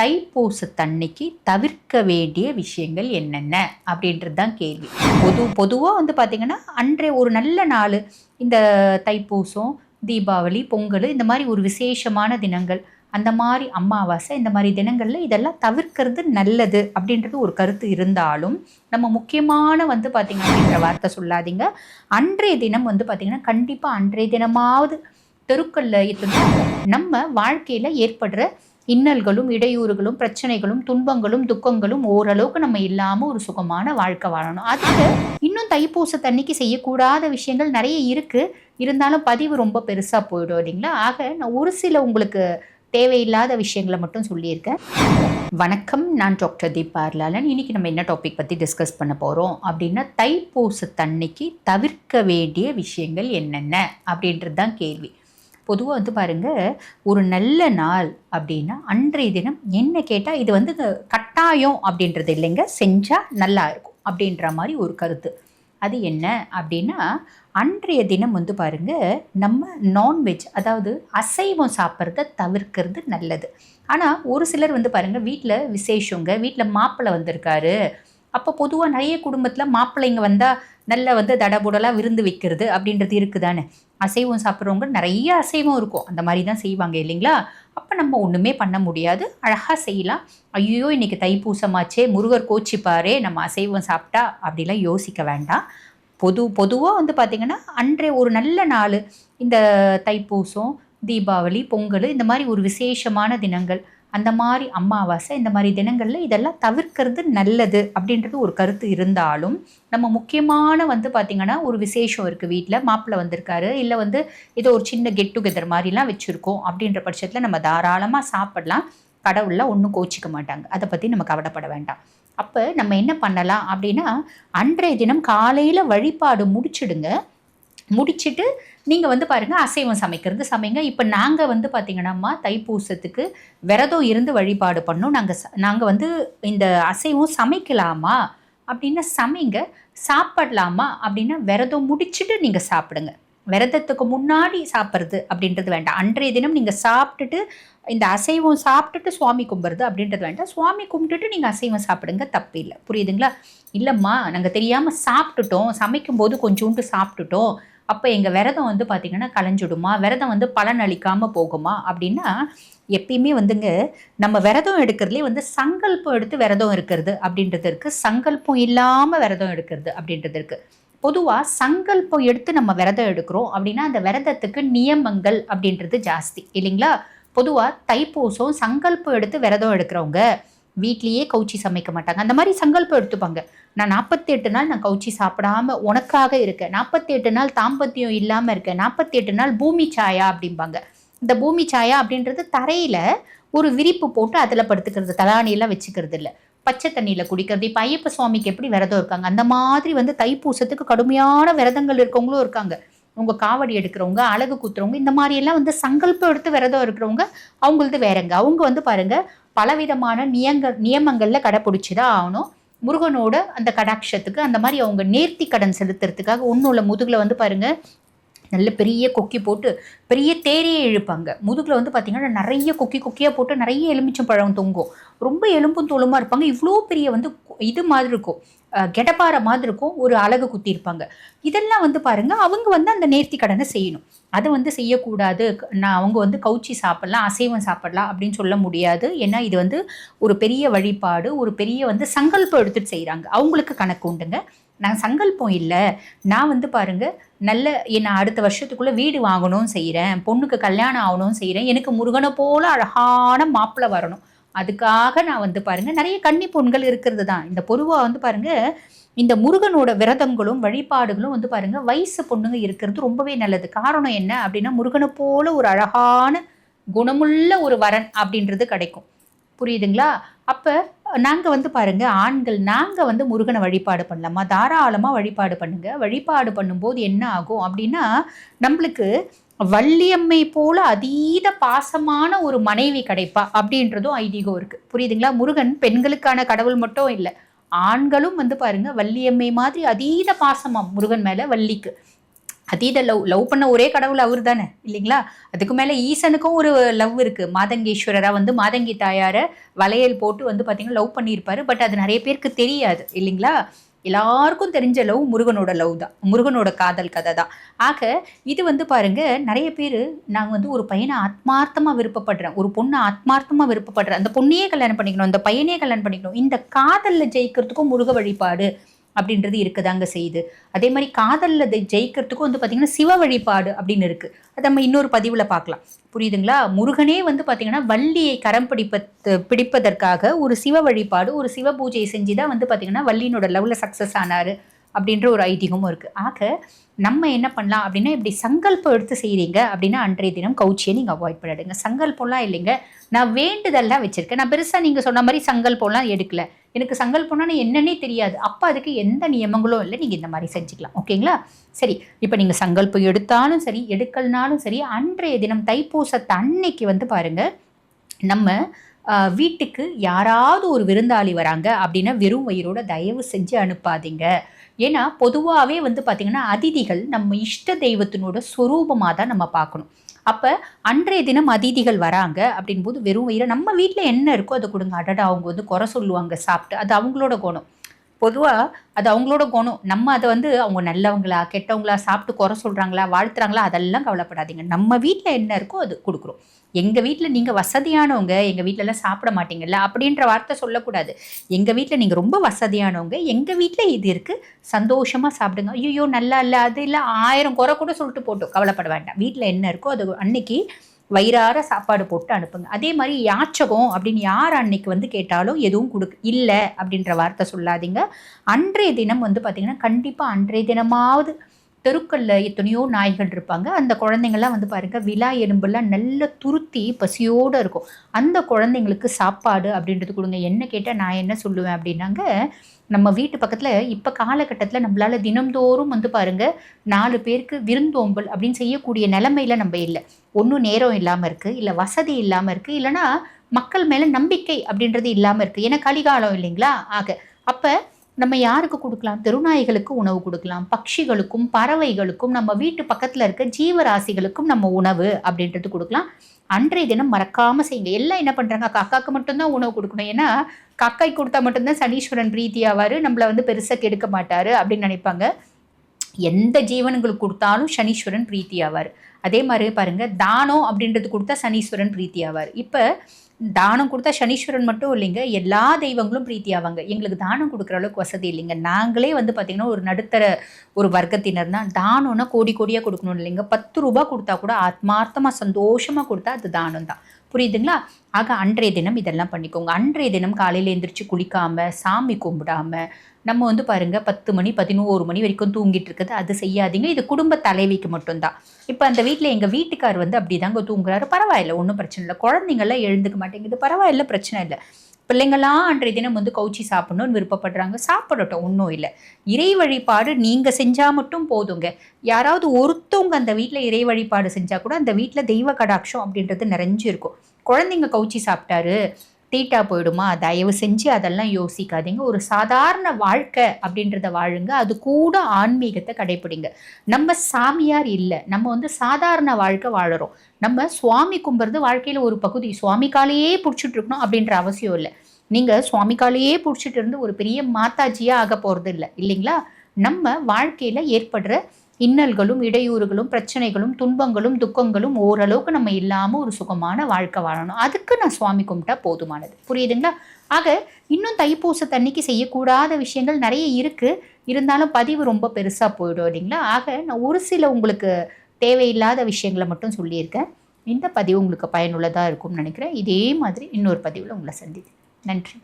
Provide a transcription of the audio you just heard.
தைப்பூசத்தன்னைக்கு தவிர்க்க வேண்டிய விஷயங்கள் என்னென்ன அப்படின்றது தான் கேள்வி. பொது பொதுவாக வந்து பார்த்திங்கன்னா அன்றைய ஒரு நல்ல நாள் இந்த தைப்பூசம் தீபாவளி பொங்கல் இந்த மாதிரி ஒரு விசேஷமான தினங்கள் அந்த மாதிரி அமாவாசை இந்த மாதிரி தினங்களில் இதெல்லாம் தவிர்க்கிறது நல்லது அப்படின்றது ஒரு கருத்து இருந்தாலும் நம்ம முக்கியமான வந்து பார்த்திங்க அப்படின்ற வார்த்தை சொல்லாதீங்க. அன்றைய தினம் வந்து பார்த்திங்கன்னா கண்டிப்பாக அன்றைய தினமாவது தெருக்களில் இருந்து நம்ம வாழ்க்கையில் ஏற்படுற இன்னல்களும் இடையூறுகளும் பிரச்சனைகளும் துன்பங்களும் துக்கங்களும் ஓரளவுக்கு நம்ம இல்லாமல் ஒரு சுகமான வாழ்க்கை வாழணும். அதுக்கு இன்னும் தைப்பூச தண்ணிக்கு செய்யக்கூடாத விஷயங்கள் நிறைய இருக்குது இருந்தாலும் பதிவு ரொம்ப பெருசாக போயிடும் இல்லைங்களா? ஆக நான் ஒரு சில உங்களுக்கு தேவையில்லாத விஷயங்களை மட்டும் சொல்லியிருக்கேன். வணக்கம் நான் டாக்டர் தீபா அர்லாலன் இன்னைக்கு நம்ம என்ன டாபிக் பற்றி டிஸ்கஸ் பண்ண போகிறோம் அப்படின்னா தைப்பூச தண்ணிக்கு தவிர்க்க வேண்டிய விஷயங்கள் என்னென்ன? அப்படின்றது தான் கேள்வி. பொதுவாக வந்து பாருங்கள் ஒரு நல்ல நாள் அப்படின்னா அன்றைய தினம் என்ன கேட்டால் இது வந்து கட்டாயம் அப்படின்றது இல்லைங்க. செஞ்சால் நல்லா இருக்கும் அப்படின்ற மாதிரி ஒரு கருத்து. அது என்ன அப்படின்னா அன்றைய தினம் வந்து பாருங்க நம்ம நான்வெஜ் அதாவது அசைவம் சாப்பிட்றத தவிர்க்கிறது நல்லது. ஆனால் ஒரு சிலர் வந்து பாருங்கள் வீட்டில் விசேஷங்க வீட்டில் மாப்பிள்ளை வந்திருக்காரு. அப்போ பொதுவாக நிறைய குடும்பத்தில் மாப்பிள்ளைங்க வந்தால் நல்லா வந்து தடபுடலாக விருந்து வைக்கிறது அப்படின்றது இருக்குதானே? அசைவம் சாப்பிட்றவங்க நிறைய அசைவம் இருக்கும். அந்த மாதிரி தான் செய்வாங்க இல்லைங்களா? அப்போ நம்ம ஒன்றுமே பண்ண முடியாது. அழகாக செய்யலாம். ஐயோ இன்னைக்கு தைப்பூசமாச்சே முருகர் கோச்சிப்பாரே நம்ம அசைவம் சாப்பிட்டா அப்படிலாம் யோசிக்க வேண்டாம். பொது பொதுவாக வந்து பார்த்திங்கன்னா அன்றைய ஒரு நல்ல நாள். இந்த தைப்பூசம் தீபாவளி பொங்கல் இந்த மாதிரி ஒரு விசேஷமான தினங்கள். அந்த மாதிரி அமாவாசை இந்த மாதிரி தினங்களில் இதெல்லாம் தவிர்க்கிறது நல்லது அப்படின்றது ஒரு கருத்து இருந்தாலும் நம்ம முக்கியமான வந்து பார்த்திங்கன்னா ஒரு விசேஷம் இருக்குது வீட்டில் மாப்பிள்ளை வந்திருக்காரு இல்லை வந்து ஏதோ ஒரு சின்ன கெட் டுகெதர் மாதிரிலாம் வச்சுருக்கோம் அப்படின்ற பட்சத்தில் நம்ம தாராளமாக சாப்பிடலாம். கடவுளில் ஒன்றும் கோச்சிக்க மாட்டாங்க. அதை பற்றி நம்ம கவலைப்பட வேண்டாம். அப்போ நம்ம என்ன பண்ணலாம் அப்படின்னா அன்றைய தினம் காலையில் வழிபாடு முடிச்சிடுங்க. முடிச்சுட்டு நீங்கள் வந்து பாருங்கள் அசைவம் சமைக்கிறது சமைங்க. இப்போ நாங்கள் வந்து பார்த்திங்கன்னாம்மா தைப்பூசத்துக்கு விரதம் இருந்து வழிபாடு பண்ணோம். நாங்கள் நாங்கள் வந்து இந்த அசைவம் சமைக்கலாமா அப்படின்னா சமைங்க. சாப்பிடலாமா அப்படின்னா விரதம் முடிச்சுட்டு நீங்கள் சாப்பிடுங்க. விரதத்துக்கு முன்னாடி சாப்பிட்றது அப்படின்றது வேண்டாம். அன்றைய தினம் நீங்கள் சாப்பிட்டுட்டு இந்த அசைவம் சாப்பிட்டுட்டு சுவாமி கும்பிட்றது அப்படின்றது வேண்டாம். சுவாமி கும்பிட்டுட்டு நீங்கள் அசைவம் சாப்பிடுங்க தப்பு இல்லை புரியுதுங்களா? இல்லைம்மா நாங்கள் தெரியாமல் சாப்பிட்டுட்டோம். சமைக்கும்போது கொஞ்சோண்டு சாப்பிட்டுட்டோம். அப்போ எங்கள் விரதம் வந்து பார்த்திங்கன்னா கலைஞ்சிடுமா விரதம் வந்து பலன் அளிக்காமல் போகுமா? அப்படின்னா எப்பயுமே வந்துங்க நம்ம விரதம் எடுக்கிறதுலே வந்து சங்கல்பம் எடுத்து விரதம் இருக்கிறது அப்படின்றது இருக்குது சங்கல்பம் இல்லாமல் விரதம் எடுக்கிறது அப்படின்றது இருக்குது பொதுவாக சங்கல்பம் எடுத்து நம்ம விரதம் எடுக்கிறோம் அப்படின்னா அந்த விரதத்துக்கு நியமங்கள் அப்படின்றது ஜாஸ்தி. இல்லைங்களா? பொதுவாக தைப்பூசம் சங்கல்பம் எடுத்து விரதம் எடுக்கிறவங்க வீட்லேயே கவுச்சி சமைக்க மாட்டாங்க. அந்த மாதிரி சங்கல்பம் எடுத்துப்பாங்க. நான் நாற்பத்தி எட்டு நாள் நான் கவுச்சி சாப்பிடாம உனக்காக இருக்கேன். நாற்பத்தி எட்டு நாள் தாம்பத்தியம் இல்லாமல் இருக்கேன். நாற்பத்தி எட்டு நாள் பூமி சாயா அப்படிம்பாங்க. இந்த பூமி சாயா அப்படின்றது தரையில் ஒரு விரிப்பு போட்டு அதில் படுத்துக்கிறது. தலானியெல்லாம் வச்சுக்கிறது இல்லை. பச்சை தண்ணியில் குடிக்கிறது. இப்போ ஐயப்ப சுவாமிக்கு எப்படி விரதம் இருக்காங்க? அந்த மாதிரி வந்து தைப்பூசத்துக்கு கடுமையான விரதங்கள் இருக்கவங்களும் இருக்காங்க. உங்கள் காவடி எடுக்கிறவங்க அழகு குத்துறவங்க இந்த மாதிரியெல்லாம் வந்து சங்கல்பம் எடுத்து விரதம் இருக்கிறவங்க அவங்களது வேறங்க. அவங்க வந்து பாருங்கள் பலவிதமான நியங்க நியமங்களில் கடைப்பிடிச்சி தான் ஆகணும். முருகனோட அந்த கடாட்சத்துக்கு அந்த மாதிரி அவங்க நேர்த்தி கடன் செலுத்துறதுக்காக ஒன்றும் இல்லை முதுகில் வந்து பாருங்கள் நல்ல பெரிய கொக்கி போட்டு பெரிய தேரையே இழுப்பாங்க. முதுகில் வந்து பார்த்திங்கன்னா நிறைய கொக்கி கொக்கியாக போட்டு நிறைய எலுமிச்சம் பழம் தொங்கும். ரொம்ப எலும்பும் தோலுமாக இருப்பாங்க. இவ்வளோ பெரிய வந்து இது மாதிரி இருக்கும். கெடப்பாறை மாதிரி இருக்கும். ஒரு அழகு குத்திருப்பாங்க இதெல்லாம் வந்து பாருங்க அவங்க வந்து அந்த நேர்த்தி கடனை செய்யணும். அதை வந்து செய்யக்கூடாது. நான் அவங்க வந்து கவுச்சி சாப்பிட்லாம் அசைவம் சாப்பிட்லாம் அப்படின்னு சொல்ல முடியாது. ஏன்னா இது வந்து ஒரு பெரிய வழிபாடு ஒரு பெரிய வந்து சங்கல்பம் எடுத்துகிட்டு செய்கிறாங்க அவங்களுக்கு கணக்கு உண்டுங்க. நான் சங்கல்பம் இல்லை. நான் வந்து பாருங்க நல்ல நான் அடுத்த வருஷத்துக்குள்ளே வீடு வாங்கணும்னு செய்கிறேன் பொண்ணுக்கு கல்யாணம் ஆகணும்னு செய்கிறேன் எனக்கு முருகனை போல் அழகான மாப்பிள்ளை வரணும். அதுக்காக நான் வந்து பாருங்கள் நிறைய கன்னி பொண்கள் இருக்கிறது தான். இந்த பொதுவாக வந்து பாருங்கள் இந்த முருகனோட விரதங்களும் வழிபாடுகளும் வந்து பாருங்கள் வயசு பொண்ணுங்க இருக்கிறது ரொம்பவே நல்லது. காரணம் என்ன அப்படின்னா முருகனை போல ஒரு அழகான குணமுள்ள ஒரு வரன் அப்படின்றது கிடைக்கும். புரியுதுங்களா? அப்போ நாங்கள் வந்து பாருங்கள் ஆண்கள் நாங்கள் வந்து முருகனை வழிபாடு பண்ணலாமா? தாராளமாக வழிபாடு பண்ணுங்கள் வழிபாடு பண்ணும்போது என்ன ஆகும் அப்படின்னா நம்மளுக்கு வள்ளியம்மை போல அதீத பாசமான ஒரு மனைவி கிடைப்பா அப்படின்றதும் ஐதீகம் இருக்கு. புரியுதுங்களா? முருகன் பெண்களுக்கான கடவுள் மட்டும் இல்லை. ஆண்களும் வந்து பாருங்க வள்ளியம்மை மாதிரி அதீத பாசமாம் முருகன் மேல வள்ளிக்கு. அதீத லவ் லவ் பண்ண ஒரே கடவுள் அவர் தானே இல்லைங்களா? அதுக்கு மேலே ஈசனுக்கும் ஒரு லவ் இருக்குது மாதங்கீஸ்வரராக வந்து மாதங்கி தாயாரை வளையல் போட்டு வந்து பார்த்திங்கன்னா லவ் பண்ணியிருப்பாரு. பட் அது நிறைய பேருக்கு தெரியாது இல்லைங்களா? எல்லாருக்கும் தெரிஞ்ச லவ் முருகனோட லவ் தான். முருகனோட காதல் கதை தான். ஆக இது வந்து பாருங்க நிறைய பேர் நாங்கள் வந்து ஒரு பையனை ஆத்மார்த்தமாக விருப்பப்படுறேன். ஒரு பொண்ணை ஆத்மார்த்தமாக விருப்பப்படுறேன். அந்த பொண்ணையே கல்யாணம் பண்ணிக்கணும் அந்த பையனே கல்யாணம் பண்ணிக்கணும். இந்த காதலில் ஜெயிக்கிறதுக்கும் முருக வழிபாடு. அப்படின்றது இருக்குதாங்க செய்யுது. அதே மாதிரி காதலில் ஜெயிக்கிறதுக்கும் வந்து பார்த்திங்கன்னா சிவ வழிபாடு அப்படின்னு இருக்குது அதை நம்ம இன்னொரு பதிவில் பார்க்கலாம் புரியுதுங்களா? முருகனே வந்து பார்த்திங்கன்னா வள்ளியை கரம் பிடிப்ப பிடிப்பதற்காக ஒரு சிவ வழிபாடு ஒரு சிவ பூஜையை செஞ்சு தான் வந்து பார்த்திங்கன்னா வள்ளியினோட லெவலில் சக்ஸஸ் ஆனார் அப்படின்ற ஒரு ஐதீகமும் இருக்குது ஆக நம்ம என்ன பண்ணலாம் அப்படின்னா இப்படி சங்கல்பம் எடுத்து செய்கிறீங்க அப்படின்னா அன்றைய தினம் கவுச்சியை நீங்கள் அவாய்ட் பண்ணிடுங்க சங்கல்பம்லாம் இல்லைங்க. நான் வேண்டுதல்லாம் வச்சுருக்கேன். நான் பெருசாக நீங்கள் சொன்ன மாதிரி சங்கல்பம்லாம் எடுக்கலை. எனக்கு சங்கல்பம்னா என்னன்னே தெரியாது. அப்போ அதுக்கு எந்த நியமங்களும் இல்லை. நீங்கள் இந்த மாதிரி செஞ்சுக்கலாம். ஓகேங்களா? சரி. இப்போ நீங்கள் சங்கல்பம் எடுத்தாலும் சரி எடுக்கலனாலும் சரி அன்றைய தினம் தைப்பூசத்தை அன்னைக்கு வந்து பாருங்கள் நம்ம வீட்டுக்கு யாராவது ஒரு விருந்தாளி வராங்க அப்படின்னா வெறும் வயிறோட தயவு செஞ்சு அனுப்பாதீங்க. ஏன்னா பொதுவாகவே வந்து பார்த்திங்கன்னா அதிதிகள் நம்ம இஷ்ட தெய்வத்தினோட ஸ்வரூபமாக தான் நம்ம பார்க்கணும் அப்போ அன்றைய தினம் அதிதிகள் வராங்க அப்படின் போது வெறும் வயிறு நம்ம வீட்டில் என்ன இருக்கோ அதை கொடுங்க. அடடா அவங்க வந்து குறை சொல்லுவாங்க சாப்பிட்டு. அது அவங்களோட குணம். பொதுவாக அது அவங்களோட குணம். நம்ம அதை வந்து அவங்க நல்லவங்களா கெட்டவங்களா சாப்பிட்டு குறை சொல்கிறாங்களா வாழ்த்துறாங்களா அதெல்லாம் கவலைப்படாதீங்க. நம்ம வீட்டில் என்ன இருக்கோ அது கொடுக்குறோம். எங்கள் வீட்டில் நீங்கள் வசதியானவங்க எங்கள் வீட்டிலலாம் சாப்பிட மாட்டீங்கல்ல அப்படின்ற வார்த்தை சொல்லக்கூடாது. எங்கள் வீட்டில் நீங்கள் ரொம்ப வசதியானவங்க எங்கள் வீட்டில் இது இருக்குது சந்தோஷமாக சாப்பிடுங்க. ஐயோ நல்லா இல்லை அது இல்லை ஆயிரம் குறை கூட சொல்லிட்டு போட்டோம். கவலைப்பட வேண்டாம். வீட்டில் என்ன இருக்கோ அது அன்னைக்கு வயிறார சாப்பாடு போட்டு அனுப்புங்க. அதே மாதிரி யாச்சகம் அப்படின்னு யார் அன்னைக்கு வந்து கேட்டாலும் எதுவும் கொடுக்கு இல்லை அப்படின்ற வார்த்தை சொல்லாதீங்க. அன்றைய தினம் வந்து பார்த்திங்கன்னா கண்டிப்பாக அன்றைய தினமாவது தெருக்களில் எத்தனையோ நாய்கள் இருப்பாங்க. அந்த குழந்தைங்கள்லாம் வந்து பாருங்கள் விழா எலும்பெல்லாம் நல்ல துருத்தி பசியோடு இருக்கும். அந்த குழந்தைங்களுக்கு சாப்பாடு அப்படின்றது கொடுங்க. என்ன கேட்டால் நான் என்ன சொல்லுவேன் அப்படின்னாங்க நம்ம வீட்டு பக்கத்தில் இப்போ காலகட்டத்தில் நம்மளால் தினம்தோறும் வந்து பாருங்கள் நாலு பேருக்கு விருந்தோம்பல் அப்படின்னு செய்யக்கூடிய நிலமையில் நம்ம இல்லை. ஒன்றும் நேரம் இல்லாமல் இருக்குது இல்லை வசதி இல்லாமல் இருக்குது இல்லைனா மக்கள் மேலே நம்பிக்கை அப்படின்றது இல்லாமல் இருக்குது ஏன்னா கலிகாலம் இல்லைங்களா? ஆக அப்போ நம்ம யாருக்கு கொடுக்கலாம்? தெருநாய்களுக்கு உணவு கொடுக்கலாம். பட்சிகளுக்கும் பறவைகளுக்கும் நம்ம வீட்டு பக்கத்தில் இருக்க ஜீவராசிகளுக்கும் நம்ம உணவு அப்படின்றது கொடுக்கலாம். அன்றைய தினம் மறக்காமல் செய்யுங்க. எல்லாம் என்ன பண்ணுறாங்க காக்காக்கு மட்டும்தான் உணவு கொடுக்கணும். ஏன்னா காக்காய் கொடுத்தா மட்டும்தான் சனீஸ்வரன் பிரீத்தி ஆவார். நம்மளை வந்து பெருசாக கெடுக்க மாட்டார் அப்படின்னு நினைப்பாங்க. எந்த ஜீவனுங்களுக்கு கொடுத்தாலும் சனீஸ்வரன் பிரீத்தி ஆவார். அதே மாதிரி பாருங்கள் தானம் அப்படின்றது கொடுத்தா சனீஸ்வரன் பிரீத்தி ஆவார். இப்போ தானம் கொடுத்தா சனீஸ்வரன் மட்டும் இல்லைங்க. எல்லா தெய்வங்களும் பிரீத்தி ஆவாங்க எங்களுக்கு தானம் கொடுக்குற அளவுக்கு வசதி இல்லைங்க. நாங்களே வந்து பார்த்திங்கன்னா ஒரு நடுத்தர ஒரு வர்க்கத்தினர் தான் தானம்னா கோடி கோடியாக கொடுக்கணும் இல்லைங்க. பத்து ரூபா கொடுத்தா கூட ஆத்மார்த்தமாக சந்தோஷமாக கொடுத்தா அது தானம் தான். புரியுதுங்களா? ஆக அன்றைய தினம் இதெல்லாம் பண்ணிக்கோங்க. அன்றைய தினம் காலையில் எழுந்திரிச்சு குளிக்காமல் சாமி கும்பிடாமல் நம்ம வந்து பாருங்கள் பத்து மணி பதினோரு மணி வரைக்கும் தூங்கிட்டு இருக்குது அது செய்யாதீங்க. இது குடும்ப தலைவிக்கு மட்டும்தான் இப்போ அந்த வீட்டில் எங்கள் வீட்டுக்கார் வந்து அப்படி தாங்க தூங்குறாரு. பரவாயில்ல ஒன்றும் பிரச்சனை இல்லை. குழந்தைங்கள்லாம் எழுந்துக்க மாட்டேங்குது. பரவாயில்ல பிரச்சனை இல்லை. பிள்ளைங்களாம் அன்றைய தினம் வந்து கவுச்சி சாப்பிடணும்னு விருப்பப்படுறாங்க. சாப்பிடட்டும் ஒன்றும் இல்லை. இறை வழிபாடு நீங்கள் செஞ்சால் மட்டும் போதுங்க. யாராவது ஒருத்தவங்க அந்த வீட்டில் இறை வழிபாடு செஞ்சால் கூட அந்த வீட்டில் தெய்வ கடாட்சம் அப்படின்றது நிறைஞ்சிருக்கும். குழந்தைங்க கவுச்சி சாப்பிட்டாரு தீட்டா போயிடுமா? தயவு செஞ்சு அதெல்லாம் யோசிக்காதீங்க. ஒரு சாதாரண வாழ்க்கை அப்படின்றத வாழுங்க. அது கூட ஆன்மீகத்தை கடைப்பிடிங்க. நம்ம சாமியார் இல்லை. நம்ம வந்து சாதாரண வாழ்க்கை வாழறோம். நம்ம சுவாமி கும்புறது வாழ்க்கையில் ஒரு பகுதி. சுவாமிக்காலேயே பிடிச்சிட்டு இருக்கணும் அப்படின்ற அவசியம் இல்லை. நீங்கள் சுவாமிக்காலேயே பிடிச்சிட்டு இருந்து ஒரு பெரிய மாதாஜியாக ஆக போகிறது இல்லை. இல்லைங்களா? நம்ம வாழ்க்கையில் ஏற்படுற இன்னல்களும் இடையூறுகளும் பிரச்சனைகளும் துன்பங்களும் துக்கங்களும் ஓரளவுக்கு நம்ம இல்லாமல் ஒரு சுகமான வாழ்க்கை வாழணும். அதுக்கு நான் சுவாமி கும்பிட்டா போதுமானது. புரியுதுங்களா? ஆக இன்னும் தைப்பூச தண்ணிக்கு செய்யக்கூடாத விஷயங்கள் நிறைய இருக்குது இருந்தாலும் பதிவு ரொம்ப பெருசாக போயிடும் இல்லைங்களா? ஆக நான் ஒரு சில உங்களுக்கு தேவையில்லாத விஷயங்களை மட்டும் சொல்லியிருக்கேன். இந்த பதிவு உங்களுக்கு பயனுள்ளதாக இருக்கும்னு நினைக்கிறேன். இதே மாதிரி இன்னொரு பதிவில் உங்களை சந்தி நன்றி.